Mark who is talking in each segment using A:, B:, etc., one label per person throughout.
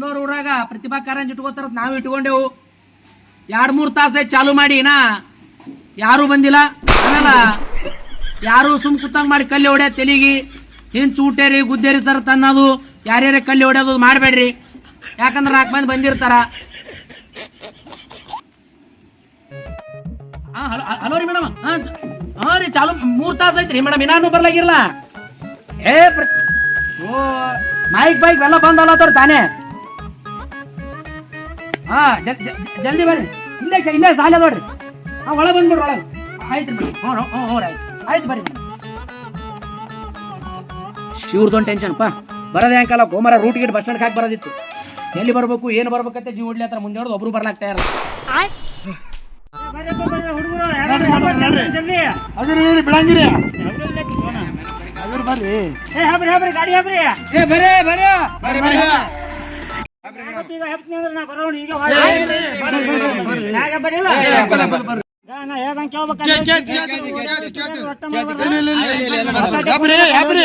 A: ಎಲ್ಲೋರ್ ಊರಾಗ ಪ್ರತಿಭಾ ಕಾರಂಜಿ ಇಟ್ಕೋತಾರ ನಾವ್ ಇಟ್ಕೊಂಡೆವು. ಎರಡ್ ಮೂರ್ ತಾಸ ಚಾಲು ಮಾಡಿ ನಾ ಯಾರು ಬಂದಿಲ್ಲ. ಆಮೇಲೆ ಯಾರು ಸುಮ್ ಕುತ್ತಂಗ್ ಮಾಡಿ ಕಲ್ಲಿ ಹೊಡ್ಯ ತೆಲಿಗಿ, ಹಿಂದ್ ಚೂಟೇರಿ, ಗುದ್ದೇರಿ ಸರ್ ತನ್ನದು, ಯಾರ್ಯಾರ ಕಲ್ಲಿ ಹೊಡ್ಯೋದು ಮಾಡಬೇಡ್ರಿ. ಯಾಕಂದ್ರ ನಾಲ್ಕು ಮಂದಿ ಬಂದಿರ್ತಾರ. ಹಾ, ಹಲೋ ರೀ ಮೇಡಮ್. ಹಾ ಹಾ ರೀ, ಚಾಲು ಮೂರ್ ತಾಸ ಐತ್ರಿ. ಮೇಡಮ್, ಇನ್ನಾನು ಬರ್ಲಾಗಿರ್ಲ? ಏ ಓ ಮೈಕ್ ಬೈಕ್ ಎಲ್ಲ ಬಂದಲ್ಲ ತಾನೇ. ಹಾ ಜಲ್- ಜಲ್- ಜಲ್ದಿ ಬರ್ರಿ. ಇಲ್ಲೇ ಇಲ್ಲೇ ಸಾಲ ನೋಡ್ರಿ. ಹಾ ಒಳಗೆ ಬಂದ್ಬಿಡ್ರಿ ಒಳಗೆ. ಆಯ್ತು ಮೇಡಮ್ ಹ್ಞೂ ಹ್ಞೂ ಹ್ಞೂ ರೀ ಆಯ್ತು. ಆಯ್ತು ಬರ್ರಿ. ಶಿವ್ರದೊಂದು ಟೆನ್ಷನ್ ಪಾ. ಬರೋದೇ ಅಂಕಲ್ಲ ಗೋಮರ ರೂಟ್ ಗಿಟ್ ಬಸ್ ಸ್ಟ್ಯಾಂಡ್ ಹಾಕಿ ಬರೋದಿತ್ತು. ಎಲ್ಲಿ ಬರ್ಬೇಕು ಏನು ಬರ್ಬೇಕಂತ ಜೀವ ಹೊಡ್ಲಿ ಹತ್ರ ಮುಂದೆ ಹೊಡೆದು ಒಬ್ರು ಬರ್ಲಾಗ್ತಾ ಇರಲ್ಲ
B: ಅದ್ರಿ ಬಿಡಂಗಿರಿ ಅದ್ರ ಬರ್ರಿ
A: ಏ ಬರೇ ಬರೇ ಬರ್ರಿ ಬರ್ರಿ.
B: ಯಾಬ್ರಿ ಯಾಬ್ರಿ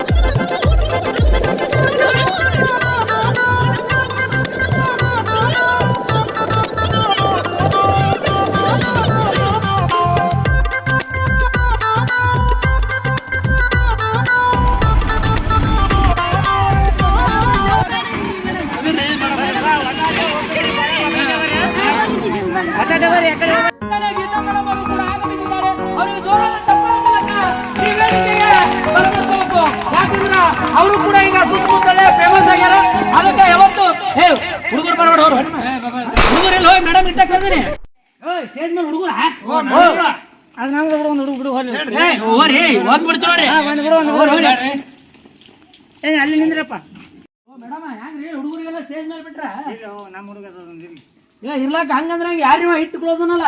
A: ಅವರು ಕೂಡ ಈಗ ಸುತ್ತಮುತ್ತಲೇ ಫೇಮಸ್ ಆಗ್ಯಾರ ಅದಕ್ಕೆ ಯಾವತ್ತು ಏ ಹುಡುಗರು ಬರಬೇಡ ಅವ್ರು. ಹುಡುಗರು ಎಲ್ಲಿ ಹೋಗಿ ಮೇಡಮ್ ಇಟ್ಟ ಕರ್ದಿನಿ ಸ್ಟೇಜ್ ಮೇಲೆ ಹುಡುಗರು ಹೋಗ್ಬಿಡ್ತೀವಿ ಏ
C: ಅಲ್ಲಿ ನಿಂದ್ರಪ್ಪ.
A: ಓ ಮೇಡಮ್ ಹೆಂಗ್ರಿ ಹುಡುಗರಿಗೆಲ್ಲ ಸ್ಟೇಜ್ ಮೇಲೆ ಬಿಟ್ರ?
C: ನಮ್ಮ ಹುಡುಗ
A: ಏ ಇರ್ಲಾಕ ಹಂಗಂದ್ರ ಹಂಗ ಯಾರು ಇಟ್ಟು ಕ್ಲೋಸ್ ಅನ್ನಲ್ಲ?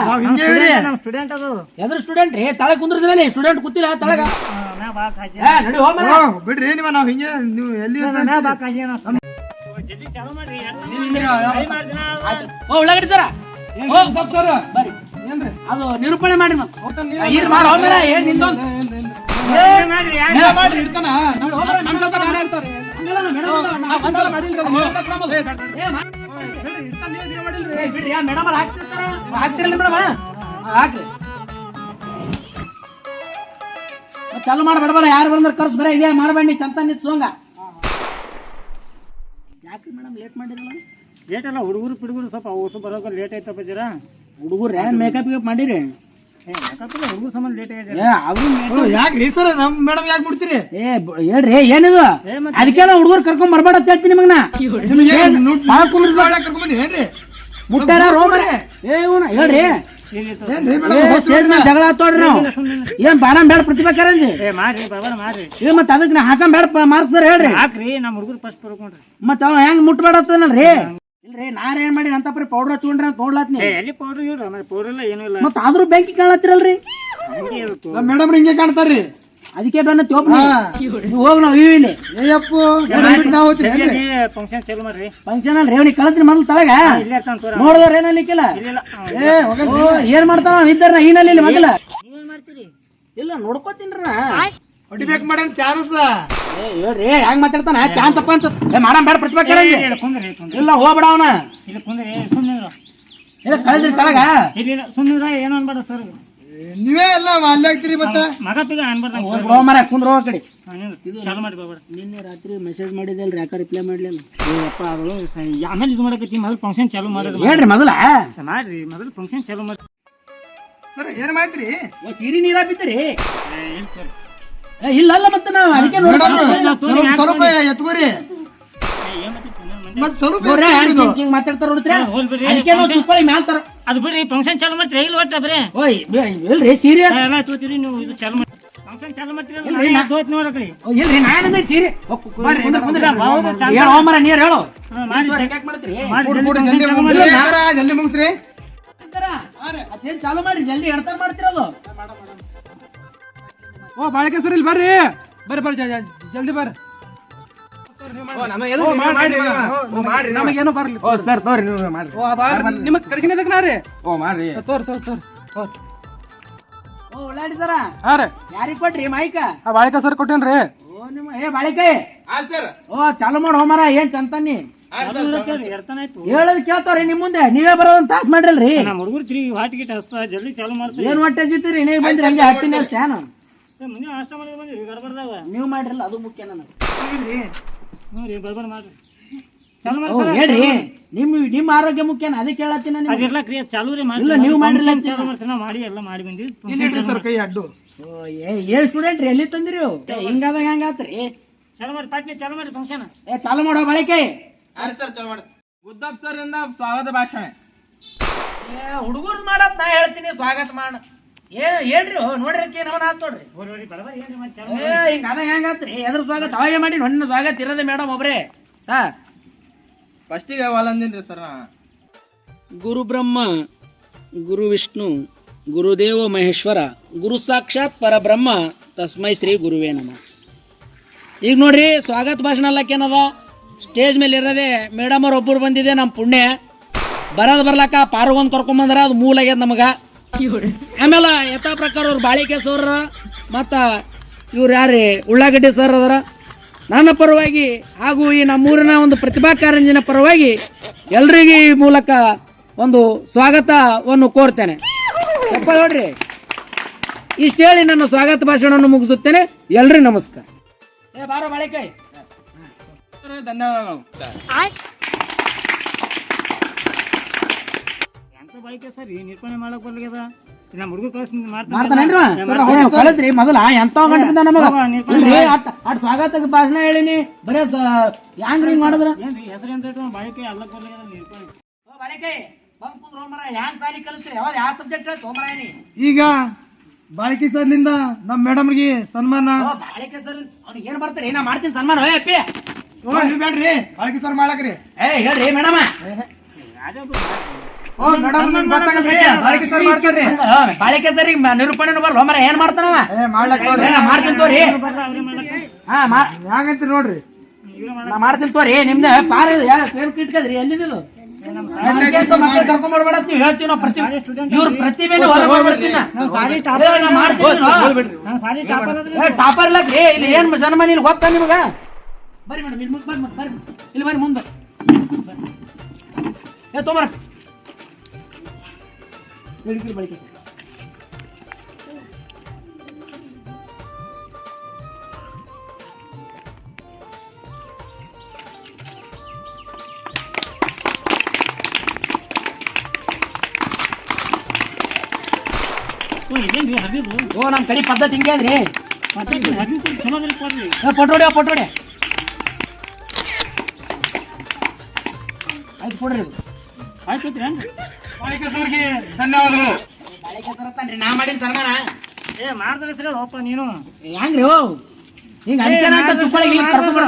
C: ಸ್ಟೂಡೆಂಟ್ ಅದು.
A: ಎದ್ರ ಸ್ಟೂಡೆಂಟ್ ರೀ ತಳಗ ಕುಂದ್ರದಲ್ಲಿ ಸ್ಟೂಡೆಂಟ್ ಕೂತಿಲ್ಲ ತಳಗ
C: ನಾ ಬಾ ಕಾಜಿ
A: ಏ ನಡಿ ಹೋಗ್
B: ಓ, ಬಿಡ್ರಿ ನೀವ ನಾವ್ ಹಿಂಗೆ ನೀವು ಎಲ್ಲಿ
A: ಉಳ್ಳಾಗಡ್ಡಿ ಸರ? ಅದು ನಿರೂಪಣೆ
C: ಮಾಡ್ರಿ.
A: ಹಾಕ್ತಿರಲ್ಲ ಮೇಡಮ್? ಹಾಕ್ರಿ. ಚಾಲು ಮಾಡ್ಬೇಡ ಯಾರು ಬಂದ್ರೆ ಕರ್ಸ್ ಬರ ಇದೇ ಮಾಡಬೇಡಿ ಚಂತ ನಿಂತ್ ಸೋಂಗ ಯಾಕ್ರಿ ಮೇಡಮ್ ಲೇಟ್ ಮಾಡಿರಲ್ಲ
C: ಲೇಟ್ ಅಲ್ಲ ಹುಡುಗರು ಪಿಡುಗರು ಸ್ವಲ್ಪ ಹೊಸ ಬರೋಕೆ ಲೇಟ್ ಆಯ್ತಪ್ಪ ಜರ.
A: ಹುಡುಗರು ಏನ್ ಮೇಕಪ್ ಗೇಪ್ ಮಾಡಿರಿ?
C: ಹುಡುಗರು ಸಂಬಂಧ ಲೇಟ್ ಆಗಿದೆ.
A: ಅವ್ರು
B: ಸರ್? ನಮ್ ಮೇಡಮ್ ಯಾಕೆ ಬಿಡ್ತೀರಿ?
A: ಏ ಹೇಳ್ರಿ ಏನಿದು ಅದಕ್ಕೆ ಹುಡುಗರು ಕರ್ಕೊಂಡ್ ಬರ್ಬೇಡ ಅಂತ ಹೇಳ್ತೀನಿ ನಿಮಗ್ನ.
B: ನಿಮ್ಗೆ ಕರ್ಕೊಂಡ್ ಬಂದ್ರಿ ಏನ್ರಿ?
A: ಮುಟ್ಟಾರ ರೋಮರೆ ಏ ಇವ್ನ ಹೇಳ್ರಿ. ಜಗಳ ಆತೋಡ್ರಿ ನಾವು. ಏನ್ ಬಾಣ ಬೇಡ ಪ್ರತಿಭಾ ಕಾರಂಜಿ
C: ಏ ಮಾಡ್ರಿ ಬಾಬಾ ಮಾಡ್ರಿ
A: ಏ ಮತ್ತ ಅದಕ್ಕೆ ನಾ ಹಾಕಂ ಬೇಡ ಮಾರ್ಕ್ಸ್ ಸರ್ ಹೇಳ್ರಿ.
C: ಹಾಕ್ರಿ ನಮ್ಮ ಹುಡುಗರು ಫಸ್ಟ್ ಬರ್ಕೊಂಡ್ರಿ
A: ಮತ್ತ ಅವ ಹೆಂಗ್ ಮುಟ್ಬೇಡ ಅಂತನಲ್ರಿ ಇಲ್ರಿ ನಾರ ಏನ್ ಮಾಡಿ ಅಂತ ಪರಿ ಪೌಡರ್ ಹಚ್ಕೊಂಡ್ರಿ ಅಂತ ನೋಡ್ಲಾತ್ನಿ.
C: ಎಲ್ಲಿ ಪೌಡ್ರ್ ಇವ್ರಿ? ಪೌಡ್ರ್ ಇಲ್ಲ ಏನೂ ಇಲ್ಲ.
A: ಮತ್ತ ಆದ್ರೂ ಬ್ಯಾಂಕಿಗೆ ಕಾಣತ್ತಿರಲ್ರಿ
B: ಮೇಡಮ್ ಹಿಂಗೆ ಕಾಣ್ತಾರ್ರಿ.
A: ಅದಕ್ಕೆ ಬೆನ್ನ ತೋಪ್. ಹೋಗ್ ನಾವು ಇಲ್ಲಿ.
B: ನಾವ್?
C: ಫಂಕ್ಷನ್ ಚಾಲು ಮಾಡ್ರಿ.
A: ಫಂಕ್ಷನ್ ಅಲ್ರಿ ಅವ್ನಿಗೆ ಕಳತ್ರಿ ಮೊದಲು ತಳಗ. ನೋಡಿದವ್ರ ಏನಲ್ಲಿಕ್ಕಿಲ್ಲ ಏನ್ ಮಾಡ್ತಾನ ಇದ್ದಾರ ಈನಲ್ಲಿ ಇಲ್ಲಿ ಮೊದಲ. ಇಲ್ಲ ನೋಡ್ಕೋತೀನ್ರ
B: ಹೊಡಿಬೇಕು ಮೇಡಮ್ ಚಾನ್ಸ್.
A: ಏ ಹೇಳ್ರಿ ಹೆಂಗ್ ಮಾತಾಡ್ತಾನ? ಚಾನ್ಸ್ ಅಪ್ಪ ಅನ್ಸತ್. ಏ ಮಾಡಮ್ ಬೇಡ ಪ್ರತಿಭಾ
C: ಇಲ್ಲ
A: ಹೋಗ್ಬೇಡ ಅವನ.
C: ಇಲ್ಲ
A: ತಳಗ.
C: ಇಲ್ಲ ಇಲ್ಲ ಸುಮ್ಮನೆ ಏನು ಅನ್ಬೇಡ ಸರ್.
B: ನೀವೇ ಎಲ್ಲ ಅಲ್ಲೇ ಆಗ್ತೀರಿ ಮತ್ತೆ?
C: ಮಗ ಪಿಗ ಅನ್ಬಾರ್ದ
A: ಹೋಗ್ಬಿಡ ಮರ ಕುಂದ್ರ ಕಡೆ.
C: ಚಾಲು ಮಾಡಿ ಬಾಬಾ
A: ನಿನ್ನೆ ರಾತ್ರಿ ಮೆಸೇಜ್ ಮಾಡಿದಲ್ರಿ ಯಾಕ ರಿಪ್ಲೈ ಮಾಡಲಿಲ್ಲ.
C: ಅಪ್ಪ ಅವಳು ಆಮೇಲೆ ಇದು ಮಾಡಕತ್ತಿ ಮೊದಲು ಫಂಕ್ಷನ್ ಚಾಲು ಮಾಡೋದು
A: ಹೇಳ್ರಿ ಮೊದಲ.
C: ಮಾಡ್ರಿ ಮೊದಲು ಫಂಕ್ಷನ್ ಚಾಲು ಮಾಡಿ.
B: ಸರ್ ಏನ್ ಮಾಡ್ತೀರಿ?
A: ಓ ಸೀರಿ ನೀರ ಬಿತ್ತರಿ?
C: ಏ, ಇಲ್ಲ ಸರ್.
A: ಏ, ಇಲ್ಲ ಅಲ್ಲ ಮತ್ತೆ ನಾವು ಅದಕ್ಕೆ ನೋಡ್ರಿ
B: ಸ್ವಲ್ಪ ಎತ್ಕೋರಿ.
C: ಏ, ಏನ್ ಮಾಡ್ತೀರಿ? ಸುಮ್ನೆ ಮಂದಿ?
B: ಮತ್ ಸ್ವಲ್ಪ
A: ಮಾತಾಡ್ತಾರ ನೋಡ್ರಿ ಅದಕ್ಕೆ ನಾವು ಚುಪ್ಪಳಿ ಮ್ಯಾಲ್ ತರ
C: ಅದು ಬಿಡ್ರಿ ಫಂಕ್ಷನ್ ಚಾಲು ಮಾಡ್ರಿ ಇಲ್ಲ ಒಟ್ಟ ಬರೇ?
A: ಓಯ್ ಇಲ್ರಿ ಸೀರಿಯಸ್
C: ಎಲ್ಲ ತೋತೀರಿ ನೀವು ಇದು ಚಾಲು ಮಾಡಿ ಫಂಕ್ಷನ್ ಚಾಲು
A: ನಾ- ಇಲ್ರಿ ನಾನು ಹೇಳು ನೀರ್ ಮಾಡ್ತೀರಿ?
C: ಜಲ್ದಿ
B: ಮುಗಿಸ್ರಿ.
A: ಅದೇನ್ ಚಾಲು ಮಾಡಿ ಜಲ್ದಿ ಎಡ್ತಾರ ಮಾಡ್ತಿರೋದು.
B: ಓ ಬಾಳಿಕೆ ಸರ್ ಇಲ್ಲಿ ಬರ್ರಿ. ಬರ್ರಿ ಬರ್ರಿ ಜಲ್ದಿ ಬರ್ರಿ. ನಮಗೇನು ಬರ್ಲಿ
D: ಸರ್ ತೋರಿ ನೀವು ಮಾಡ್ರಿ.
B: ನಿಮಗ್ ಕರ್ಸಿನ ನಾ ರೀ?
D: ಓ ಮಾಡ್ರಿ.
B: ತೋರ್ ತೋರ್ ತೋರ್ ತೋರ್.
A: ಓ ಒಳ್ಳಾಡಿದಾರ
B: ಹಾ ರೀ.
A: ಯಾರಿಗ್ ಕೊಟ್ರಿ ಮೈಕ
B: ಆ ಬಾಳಿಕೆ ಸರ್ ಕೊಟ್ಟೇನ್ರಿ
A: ಓ ನಿಮ್ಮ ಏ ಬಾಳಿಕಾಯಿ ಓ ಚಾಲು ಮಾಡು ಹೋಮರ ಏನ್ ಚಂತನ್ನಿ? ಹೇಳದ್ ಕೇಳ್ತಾವ್ರಿ ನಿಮ್ ಮುಂದೆ. ನೀವೇ ಬರೋದನ್ ತಾಸ್ ಮಾಡ್ರಲ್ರಿ.
C: ನಮ್ಮ ಹುಡುಗರು ತಿರುಗಿ ಹಾಟ್ ಗಿಟ್ ಹಸ್ತ ಜಲ್ದಿ ಚಾಲು ಮಾಡ್ತಾರೆ
A: ಏನ್ ಹೊಟ್ಟೆ ಸಿತ್ತೀರಿ ನೀವ್ ಬಂದ್ರಿ ಹಂಗೆ
C: ಹಟ್ಟಿನ
A: ನೀವ್ ಮಾಡ್ರಲ್ಲ ಅದು ಮುಖ್ಯ ನನಗೆ.
C: ನೋಡ್ರಿ ಬರ್ಬರ್ ಮಾಡ್ರಿ. ಚಾಲು
A: ಓ
C: ಮಾಡಿ
A: ಹೇಳ್ರಿ. ನಿಮ್ ನಿಮ್ ಆರೋಗ್ಯ ಮುಖ್ಯನ ಅದಕ್ಕೆ ಹೇಳತ್ತೀನಿ ನಿಮ್ಗೆ.
C: ಅದಿರ್ಲ ಕ್ರಿಯೆ ಚಾಲು ರೀ ಮಾಡಿ
A: ಇಲ್ಲ, ನೀವು.
C: ಚಾಲು ಮಾಡಿ ಎಲ್ಲ ಮಾಡಿ ಬಂದಿವಿ.
B: ಸರ್ ಕೈ ಅಡ್ಡು?
A: ಓ, ಏ ಏನ್ ಸ್ಟೂಡೆಂಟ್ ರೀ ಎಲ್ಲಿ ತಂದ್ರಿ ಇವು? ಏ, ಹಿಂಗಾದಾಗ ಹೆಂಗಾತ್ರಿ
C: ಚಾಲು ಮಾಡಿ ಪಾಟ್ನೆ ಚಾಲು ಮಾಡಿ ಫಂಕ್ಷನ್
A: ಏ ಚಾಲು ಮಾಡೋ ಬಳಕೆ.
D: ಗುದ್ದಪ್ ಸರ್ ಇಂದ ಸ್ವಾಗತ ಭಾಷಣ.
A: ಏ ಹುಡುಗರು ಮಾಡತ್ ನಾ ಹೇಳ್ತೀನಿ ಸ್ವಾಗತ ಮಾಡ. ಏ ಏನ್ರಿ ನೋಡ್ರಿ ಅಕ್ಕಿ ನವನ ಆತ್ ನೋಡ್ರಿ ಏ ಹಿಂಗ ಅದ ಹೆಂಗಾತ್ರಿ ಎದ್ರ ಸ್ವಾಗತ ಅವಾಗೆ ಮಾಡಿ ಹೊಣ್ಣ ಸ್ವಾಗತ ಇರೋದೇ ಮೇಡಮ್ ಒಬ್ರೇ. ಹಾ.
D: ಫಸ್ಟಿಗೆ ಸರ್ ನಾ.
A: ಗುರು ಬ್ರಹ್ಮ ಗುರು ವಿಷ್ಣು ಗುರುದೇವ ಮಹೇಶ್ವರ ಗುರು ಸಾಕ್ಷಾತ್ ಪರಬ್ರಹ್ಮ ತಸ್ಮೈ ಶ್ರೀ ಗುರುವೇ ನಮ. ಈಗ ನೋಡ್ರಿ ಸ್ವಾಗತ ಭಾಷಣ ಅಲ್ಲಕ್ಕೇನದ ಸ್ಟೇಜ್ ಮೇಲೆ ಇರೋದೇ ಮೇಡಮ್ ಅವ್ರ ಒಬ್ಬರು ಬಂದಿದೆ ನಮ್ಮ ಪುಣ್ಯ. ಬರೋದು ಬರ್ಲಾಕ ಪಾರ್ಗೊಂದ್ ಕರ್ಕೊಂಬಂದ್ರ ಅದು ಮೂಲ ಆಗ್ಯದ ನಮಗ. ಆಮೇಲೆ ಯಥಾ ಪ್ರಕಾರ ಅವ್ರು ಬಾಳಿಕೆ ಸರ್ ಮತ್ತು ಇವ್ರು ಯಾರೇ ಉಳ್ಳಾಗಡ್ಡಿ ಸರ್ ಅದರ. ನನ್ನ ಪರವಾಗಿ ಹಾಗೂ ಈ ನಮ್ಮೂರಿನ ಒಂದು ಪ್ರತಿಭಾ ಕಾರಂಜಿನ ಪರವಾಗಿ ಎಲ್ರಿಗೂ ಈ ಮೂಲಕ ಒಂದು ಸ್ವಾಗತವನ್ನು ಕೋರ್ತೇನೆ. ನೋಡ್ರಿ ಇಷ್ಟು ಹೇಳಿ ನನ್ನ ಸ್ವಾಗತ ಭಾಷಣವನ್ನು ಮುಗಿಸುತ್ತೇನೆ. ಎಲ್ರಿ ನಮಸ್ಕಾರ. ಏ ಬಾರೋ ಬಾಳೆಕಾಯಿ
D: ಸರ್, ಧನ್ಯವಾದಗಳು.
C: ಸರ್ ಮಾಡಕ್ ಬರ್ಲಿಗದ ನಮ್ಮ ಹುಡುಗ ಕಳ್ಸಿ ಮಾಡ್ತಾನೆ
A: ಮೊದಲ ಎಂತ ಗಂಟೆ ನಮಗ ಅಟ್ ಸ್ವಾಗತಕ್ಕೆ ಭಾಷಣ ಹೇಳಿನಿ ಬರೇ ಹ್ಯಾಂಗ್ ಹಿಂಗ್ ಮಾಡಿದ್ರ?
C: ಹೆಸರು ಎಂತ ಬಾಳಿಕೆ ಅಲ್ಲಕ್ ಬರ್ಲಿಗದ ನಿರ್ಪಣೆ
A: ಬಾಳಿಕಾಯಿ ಬಂದ್ ಕುಂದ್ರ ಹೋಮರ ಹ್ಯಾಂಗ್ ಸಾಲಿ ಕಲಿತ್ರಿ ಯಾವಾಗ ಯಾವ ಸಬ್ಜೆಕ್ಟ್ ಹೇಳ್ತು
B: ಈಗ ಬಾಳಿಕೆ ಸರ್ಲಿಂದ ನಮ್ ಮೇಡಮ್ಗೆ ಸನ್ಮಾನ.
A: ಓ ಬಾಳಿಕೆ ಸರ್ ಅವ್ನಿಗೆ ಏನ್ ಬರ್ತಾರೆ? ನಾ ಮಾಡ್ತೀನಿ ಸನ್ಮಾನ ಹೋಯ್ ಅಪ್ಪಿ.
B: ಓ ನೀವು ಬೇಡ್ರಿ ಬಾಳಿಕೆ ಸರ್ ಮಾಡಕ್ರಿ.
A: ಏ ಹೇಳ್ರಿ ಮೇಡಮ.
B: ಮೇಡಮ್ ಗೊತ್ತಾಗಲ್ರಿ ಬಾಳಿಕೆ ಸರಿ
A: ನಿರೂಪಣೆ ಬರ್ ಹೋಮರ ಏನ್ ಮಾಡ್ತಾನವ ಮಾಡ್ತೀನಿ ತೋರಿ. ಹಾ
B: ನೋಡ್ರಿ?
A: ನಾ ಮಾಡ್ತೀನಿ ತೋರಿ ನಿಮ್ದ ಪಾರ ಇಟ್ಕದ್ರಿ ಎಲ್ಲಿದ್ದು?
C: ಟಾಪರ್ ಅದ್ರಿ
A: ಏ ಟಾಪರ್ ಇಲ್ಲಕ್ರಿ ಇಲ್ಲಿ ಏನ್ ಜನ್ಮ ನೀನ್ ಗೊತ್ತಾ ನಿಮ್ಗ? ಬರ್ರಿ ಮೇಡಮ್ ಇಲ್ಲಿ ಮುಂದೆ ಬರ್ರಿ ಇಲ್ಲಿ ಬರ್ರಿ ಮುಂದೆ. ಏ ತೊಂಬರ ಬೆಳಿಗ್ಗೆ ಬಳಿಕೆ
C: ಓ
A: ನಮ್ಮ ಕಡೆ ಪದ್ಧತಿ ಹಿಂಗೆ ಅದ್ರಿ ಪೊಟ್ಟೋಡಿ ಪೊಟ್ಟೋಡಿ ಆಯ್ತು ಕೊಡ್ರಿ.
C: ಆಯ್ತು
B: ಸರ್ಗೆ ಧನ್ಯವಾದಗಳು.
A: ಬಾಳಿಕೆ ತರತ್ತಾನ್ರಿ ನಾ ಮಾಡಿನ ಸನ್ಮಾನ?
C: ಏ ಮಾಡ್ದ್ರೆ ಸರಿ ಹೋಪ ನೀನು.
A: ಹೆಂಗ್ರಿ ಹಿಂಗ ಅಂತ ಕರ್ಕೊಂಡ್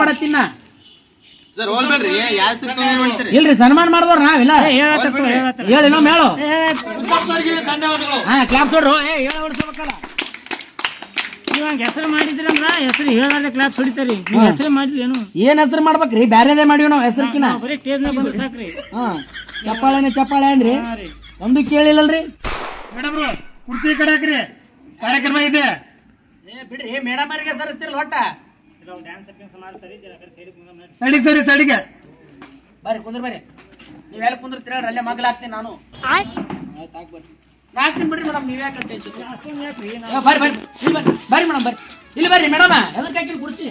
D: ಮಾಡ್ತೀರಿ
A: ಇಲ್ರಿ ಸನ್ಮಾನ ಮಾಡಿದವ್ರ ನಾವಿಲ್ಲ.
C: ಹೇಳಿ ಹೇಳತ್ತ ಹೇಳು.
B: ಧನ್ಯವಾದಗಳು.
A: ಹಾ ಕ್ಲಾಪ್ ನೋಡ್ರು ಏ ಹೇಳ ಹೊಡ್ಸ್ಬೇಕಲ್ಲ
C: ನೀವು ಹಂಗೆ ಹೆಸರು ಮಾಡಿದ್ರಲ್ಲ ಹೆಸರು ಹೇಳಾರ್ದೆ ಕ್ಲಾಸ್ ಹೊಡಿತಾರಿ. ನೀವು ಹೆಸರು ಮಾಡಿಲ್ಲ ಏನು?
A: ಏನ್ ಹೆಸರು ಮಾಡ್ಬೇಕ್ರಿ? ಬ್ಯಾರೆದೇ ಮಾಡಿವಿ ನಾವು ಹೆಸರ್ಕಿನ
C: ನಾವು ಬರೀ ಸ್ಟೇಜ್ ಮೇಲೆ ಬಂದ್ರೆ ಸಾಕ್ರಿ.
A: ಹಾ. ಚಪ್ಪಾಳೆನೆ ಚಪ್ಪಾಳೆ ಅಂದ್ರಿ.
C: ಹಾ ರೀ.
A: ಒಂದು ಕೇಳಿಲ್ಲಲ್ರಿ?
B: ಮೇಡಮ್ ಕುರ್ತಿ ಕಡೆ ಹಾಕ್ರಿ. ಕಾರ್ಯಕ್ರಮ ಇದೆ.
A: ಏ ಬಿಡ್ರಿ ಮೇಡಮ್ ಅವರಿಗೆ ಸರಿಸ್ತಿರಲ್ಲ ಒಟ್ಟ.
C: ಸೈಡಿಗೆ
B: ಸರಿ ಸಡಿಗೆ.
A: ಬರ್ರಿ ಕುಂದ್ರ ಬರ್ರಿ. ನೀವೆಲ್ಲ ಕುಂದ್ರ ಹೇಳ್ರಿ ಅಲ್ಲೇ ಮಗ್ಲ ಹಾಕ್ತೀನಿ ನಾನು. ಆಯ್ತು ಹಾಕ್ಬರ್ರಿ. ನಾ ಹಾಕ್ತೀನಿ ಬಿಡ್ರಿ ಮೇಡಮ್ ನೀವ್ ಯಾಕೆ ಏ, ಬರ್ರಿ ಬರ್ರಿ ಇಲ್ಲಿ ಬರ್ರಿ ಬರ್ರಿ ಮೇಡಮ್ ಬರ್ರಿ. ಇಲ್ಲಿ ಬರ್ರಿ ಮೇಡಮ್ ಎದಕ್ಕೆ ಹಾಕಿನ ಕುರ್ಚಿ?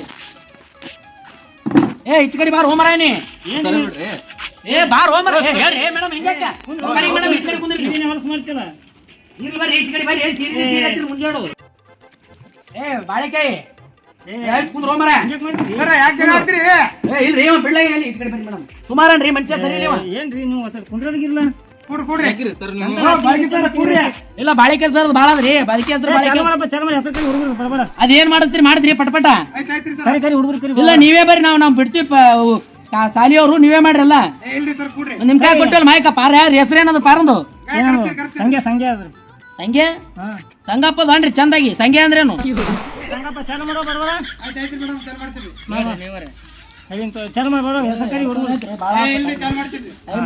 A: ಏ ಈಚ ಕಡೆ ಬಾರ ಹೋಮರಾಯನಿ? ಏ ಬಾರ ಹೋಮರ ಏ ಹೇಳ್ರಿ ಮೇಡಮ್ ಹಿಂಗ್ಯಾಕ ಮೇಡಮ್ ಈ ಕಡೆ ಕುಂದ್ರಿ. ಇಲ್ಲಿ ಬರ್ರಿ ಈಚ ಕಡೆ ಬರ್ರಿ ಏನ್ ಸೀರೆ ಸೀರೆ ಮುಂಜಾಡು ಏ ಬಾಳೆಕಾಯಿ.
B: ಯಾಕೆ
A: ಸುಮಾರನ್ರಿ ಮನುಷ್ಯ ಸರಿ.
C: ಏನ್ರಿ ನೀವು ಒಟ್ಟು
A: ಇಲ್ಲ ಬಾಳಿಕೆ ಸರ್ ಭಾಳ ಅದ್ರಿ ಬಾಳಿಕೆ ಹೆಸರು
C: ಹೆಸರು
A: ಅದೇನ್ ಮಾಡಿಸ್ತೀರಿ ಮಾಡಿದ್ರಿ ಪಟಪಟ ಇಲ್ಲ ನೀವೇ ಬರ್ರಿ ನಾವು ನಾವು ಬಿಡ್ತೀವಿ ಸಾಲಿ ಅವರು ಸಾಲಿಯವರು ನೀವೇ ಮಾಡ್ರಲ್ಲ. ನಿಮ್ ಕೈ ಕೊಟ್ಟಲ್ಲ ಮಾಯಕ ಪಾರ ಯಾರ ಹೆಸರೇನದು ಪಾರಂದು
C: ಏನು? ಸಂಗೆ ಸಂಗೆ ಅದ್ರಿ
A: ಸಂಗೆ?
C: ಹಾ.
A: ಸಂಗಪ್ಪ ಅನ್ರಿ ಚಂದಾಗಿ. ಸಂಗೆ ಅಂದ್ರೇನು?
C: ಸಂಗಪ್ಪ ಚಾಲು ಮಾಡೋ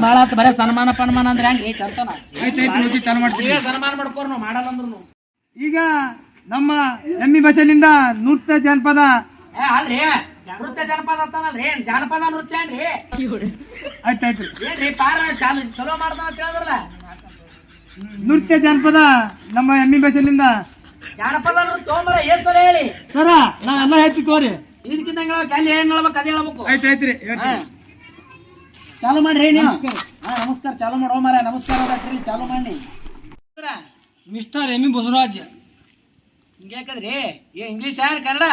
A: ಬಾಳ ಆತ್ ಬರೇ ಸನ್ಮಾನ ಪನ್ಮಾನ ಅಂದ್ರೆ
B: ಹೆಂಗೆ?
A: ಚಂತನ ಸನ್ಮಾನ ಮಾಡ್ಕೋರ್ ನಾವು ಮಾಡಲ್ಲ ಅಂದ್ರು
B: ಈಗ ನಮ್ಮ ಎಮ್ಮಿ ಬಸಲಿಂದ ನೃತ್ಯ ಜನಪದ.
A: ಏ ಅಲ್ರಿ ನೃತ್ಯ ಜನಪದ ಅಂತಾನಲ್ರಿ. ಏನ್ ಜಾನಪದ ನೃತ್ಯ ಏನ್ರಿ?
B: ಆಯ್ತು ಆಯ್ತು.
A: ಏನ್ರಿ ಪಾರ ಚಾಲು ಚಲೋ ಮಾಡ್ತಾನ ಅಂತ ಹೇಳಿದ್ರಲ್ಲ.
B: ನೃತ್ಯ ಜಾನಪದ ನಮ್ಮ ಎಮ್ಮಿ ಬಸಲಿಂದ.
A: ಜಾನಪದ ನೃತ್ಯ ತೊಗೊಂಬರ ಏನ್ ಸಲ ಹೇಳಿ?
B: ಸರ ನಾ ಎಲ್ಲ ಹೇಳ್ತಿ ತೋರಿ
A: ಇದಕ್ಕಿಂತ ಅಲ್ಲಿ ಏನ್ ಹೇಳ್ಬೇಕು ಅದೇ ಹೇಳ್ಬೇಕು.
B: ಆಯ್ತು ಆಯ್ತ್ರಿ.
A: ಚಾಲು ಮಾಡ್ರಿ ನೀವು. ಹಾ ನಮಸ್ಕಾರ. ಚಾಲು ಮಾಡೋ ಮಾರ ನಮಸ್ಕಾರ ಅವ್ರಿ ಚಾಲು ಮಾಡಿ.
B: ಮಿಸ್ಟರ್. ಎಮ್ಮಿ ಬಸವರಾಜ್.
A: ಹಿಂಗ್ಯಾಕದ್ರಿ ಏ ಇಂಗ್ಲೀಷ್ ಯಾರು ಕನ್ನಡ?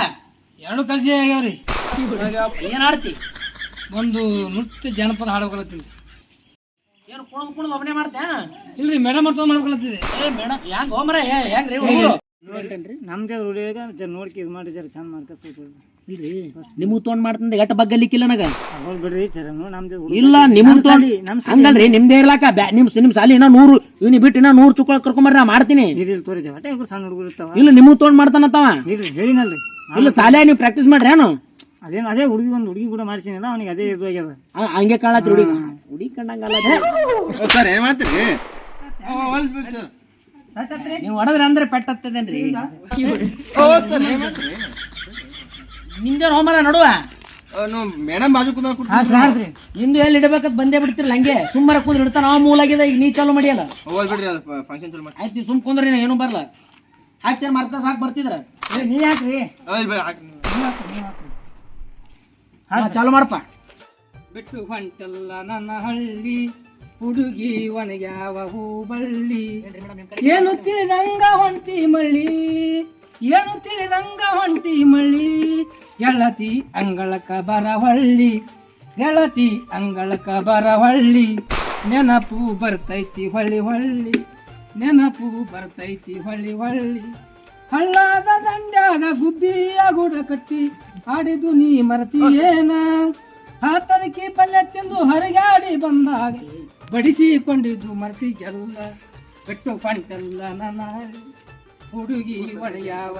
B: ಎರಡು ಕಲಸಿ ಆಗ್ಯಾವ್ರಿ.
A: ಏನ್ ಆಡ್ತಿ
B: ಒಂದು ನೃತ್ಯ ಜಾನಪದ ಹಾಡ್ಕೊಳತ್ತೀನಿ
A: ಏನು ಕುಣದ್ ಕುಣದ್ ಒಬ್ಬನೇ ಮಾಡ್ತೇನ
B: ಇಲ್ರಿ ಮೇಡಮ್ ಅರ್ಥ ಮಾಡ್ಕೊಳತ್ತಿದೆ
A: ಏ ಮೇಡಮ್ ಹೆಂಗ್ ಹೋಮರ ಹೆಂಗ್ರಿ
C: ನಮ್ದೇ ರೂಢಿಯಾಗ ನೋಡ್ಕಿ ಇದು ಮಾಡಿ ಜರ ಚಂದ ಮಾಡ್ಕ ಸ್ವಲ್ಪ.
A: ಇಲ್ರಿ ನಿಮಗ್ ತೊಗೊಂಡ್ ಮಾಡ್ತಂದ ಎಟ್ ಬಗ್ಗಲಿಕ್ಕಿಲ್ಲ ನನಗ.
C: ಹೋಗ್ ಬಿಡ್ರಿ ಜರ ನೋಡಿ
A: ಇಲ್ಲ ನಿಮಗ್ ತೊಗೊಂಡ್
C: ನಮ್
A: ಹಂಗಲ್ರಿ ನಿಮ್ದೇ ಇರ್ಲಾಕ ಬ್ಯಾ- ನಿಮ್ ನಿಮ್ ಸಾಲಿ ಇನ್ನ ನೂರು ಇವ್ನಿ ಬಿಟ್ಟು ಇನ್ನ ನೂರು ಚುಕ್ಕಳ ಕರ್ಕೊಂಬರ್ರಿ ನಾ ಮಾಡ್ತೀನಿ.
C: ನೀರಿಲ್ ತೋರಿ ಹೊಟ್ಟೆ ಇವ್ರು ಸಣ್ಣ ಹುಡುಗರು ಇರ್ತಾವ.
A: ಇಲ್ಲ ನಿಮಗ್ ತೊಗೊಂಡ್ ಮಾಡ್ತಾನತ್ತವ
C: ನೀರು ಹೇಳಿನಲ್ರಿ.
A: ಇಲ್ಲ ಸಾಲೆ ನೀವು ಪ್ರಾಕ್ಟೀಸ್ ಮಾಡ್ರಿ ಏನು?
C: ಅದೇನು ಅದೇ ಹುಡುಗಿ ಒಂದು ಹುಡುಗಿ ಕೂಡ ಮಾಡ್ಸಿನಲ್ಲ ಅವನಿಗೆ ಅದೇ ಇದು ಆಗ್ಯದ.
A: ಹಂಗೆ ಕಾಣತ್ರಿ ಹುಡುಗ. ಹುಡುಗಿ ಕಂಡಂಗಲ್ಲ
D: ಸರ್ ಏನ್ ಮಾಡ್ತೀರಿ? ಸರ್.
A: ನೀವು ಹೊಡೆದ್ರೆ ಅಂದ್ರೆ ಪೆಟ್ಟತ್ತದೇನ್ರಿ ನಿಂದೇನ್ ಹೋಮರ ನೋಡುವ?
D: ಮೇಡಮ್ ಬಾಜು ಕುಂದ
C: ಹಾಡ್ರಿ
A: ನಿಂದು ಎಲ್ಲಿ ಇಡಬೇಕಂತ ಬಂದೇ ಬಿಡ್ತಿರಲ್ಲ ಹಂಗೆ? ಸುಮ್ಮನೆ ಕುಂದ್ರ ಇಡ್ತಾನ ನಾವು ಮೂಲಾಗಿದೆ ಈಗ ನೀ ಚಾಲು ಮಾಡಿಯಲ್ಲ.
D: ಹೋಗ್ಲಿ ಬಿಡ್ರಿ ಅದು ಫಂಕ್ಷನ್ ಚಲೋ ಮಾಡಿ
A: ಆಯ್ತು ಸುಮ್ ಕುಂದ್ರಿ ನಾ ಏನೂ ಬರಲ್ಲ ಹಾಕ್ತೇನೆ ಮರ್ತ ಸಾಕು ಬರ್ತಿದ್ರ?
C: ಏ, ನೀ
A: ಹಾಕ್ರಿ. ಚಾಲು ಮಾಡಪ್ಪ
C: ಬಿಟ್ಟು ಹೊಂಟಲ್ಲ ನನ್ನ ಹಳ್ಳಿ ಹುಡುಗಿ ಒಣಗ್ಯಾವ ಹೂ ಬಳ್ಳಿ ಏನು ತಿಳಿದಂಗ ಹೊಂಟಿ ಮಳ್ಳಿ. ಏನು ತಿಳಿದಂಗ ಹೊಂಟಿ ಮಳ್ಳಿ? ಗೆಳತಿ ಅಂಗಳಕ ಬರವಳ್ಳಿ. ಗೆಳತಿ ಅಂಗಳಕ ಬರವಳ್ಳಿ. ನೆನಪು ಬರ್ತೈತಿ ಹೊಳ್ಳಿ ಹೊಳ್ಳಿ. ನೆನಪು ಬರ್ತೈತಿ ಹೊಳ್ಳಿ ಹೊಳ್ಳಿ. ಹಳ್ಳದ ದಂಡ್ಯಾಗ ಗುಬ್ಬಿಯ ಗುಡ ಕಟ್ಟಿ ಆಡಿದು ನೀ ಮರತಿಯೇನ? ಹಾತರಿಕೆ ಪಲ್ಯ ತಿಂದು ಹರಿಗಾಡಿ ಬಂದಾಗ. ಬಡಿಸಿಕೊಂಡಿದ್ದು ಮರ್ತಿಗೆಲ್ಲ. ಕಟ್ಟು ಪಂಟಲ್ಲ ನನ್ನ ಹುಡುಗಿ ಒಳೆಯಾವ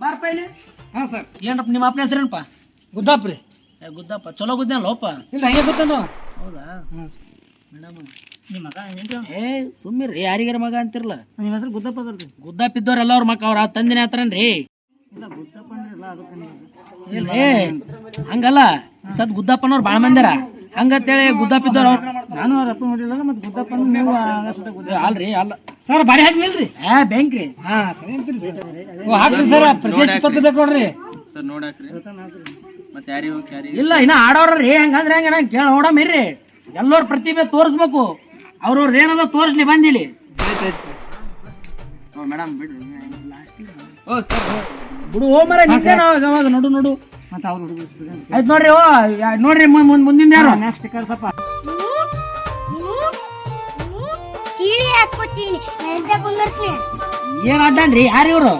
A: ಬಾರಪ್ಪ ಇಲ್ಲಿ.
C: ಹಾ ಸರ್.
A: ಏನಪ್ಪ ನಿಮ್ಮ ಅಪ್ಪನ ಹೆಸರೇನಪ್ಪ?
C: ಗುದ್ದಾಪ್ರಿ.
A: ಏ, ಗುದ್ದಪ್ಪ ಚಲೋ ಗುದ್ದಲ್ಲೋಪ
C: ಇಲ್ಲ ಹಂಗೆ ಗೊತ್ತಂದು
A: ಹೌದಾ? ಮೇಡಮ್
C: ನಿಮ್ಮ ಮಗ ಏನ್ರಿ
A: ಏ ಸುಮ್ಮಿರಿ ಯಾರಿಗಾರ ಮಗ ಅಂತಿರಲ್ಲ
C: ನಿಮ್ಮ ಹೆಸರು ಗುದ್ದಪ್ಪ ಅದಲ್ರಿ
A: ಗುದ್ದಪ್ಪ ಇದ್ದವ್ರು ಎಲ್ಲ ಅವ್ರ ಮಕ್ಕ ಅವ್ರ ತಂದಿನ ಹತ್ರನ್ರಿ.
C: ಇಲ್ಲ ಗುದ್ದಪ್ಪ ಅಂದ್ರಲ್ಲ ಅದಕ್ಕೆ
A: ಹಂಗಲ್ಲ. ಸದ್ ಗುದ್ದಪ್ಪನವ್ರು ಬಾಳ ಮಂದಿರ. ಹಂಗಂತೇಳಿ ಗುದ್ದಪ್ಪ ಇದ್ದವ್ರು ಅವ್ರ
C: ನಾನು ಅವ್ರ ಅಪ್ಪ ನೋಡಿಲ್ಲ ಮತ್ತೆ ಗುದ್ದಪ್ಪ ನೀವು
A: ಅಲ್ರಿ ಅಲ್ಲ.
C: ಸರ್ ಬಾರಿ ಹಾಕ್ಲಿಲ್ರಿ
A: ಆ ಬ್ಯಾಂಕ್ ರೀ
C: ಹಾ ಓ ಹಾಕ್ರಿ ಸರ್ ಪ್ರಶಸ್ತಿ ಪತ್ರ ಬೇಕು ನೋಡ್ರಿ.
D: ಸರ್ ನೋಡಾಕ್ರಿ. ಮತ್ತೆ ಯಾರಿಗೂ ಯಾರಿ
A: ಇಲ್ಲ ಇನ್ನ ಆಡೋರ್ರಿ ಹಂಗಂದ್ರೆ ಹೆಂಗ ನಂಗೆ ಕೇಳ ನೋಡಮ್ಮಿರ್ರಿ ಎಲ್ಲರ ಪ್ರತಿಭೆ ತೋರಿಸ್ಬೇಕು. ಅವ್ರವ್ರದ್ದು ಏನದ ತೋರಿಸ್ಲಿ ಬಂದಿಲ್ಲಿ
D: ಮೇಡಮ್ ಬಿಡ್ರಿ. ಓ ಸರ್
A: ಬಿಡು ಓ ಮರ ನಿಂತೇನ ಅವಾಗ ಅವಾಗ ನೋಡು ನೋಡು.
C: ಮತ್ತೆ ಅವ್ರು
A: ಆಯ್ತು ನೋಡ್ರಿ ಓ ನೋಡ್ರಿ ಮುಂದ್ ಮುಂದ್ ಮುಂದಿನ ಯಾರು?
C: ನೆಕ್ಸ್ಟ್ ಕಳ್ಸಪ್ಪ.
E: ಕುಂದರ್ತೀನಿ
A: ಏನ್ ಅಡ್ಡನ್ರಿ ಯಾರು ಇವ್ರು?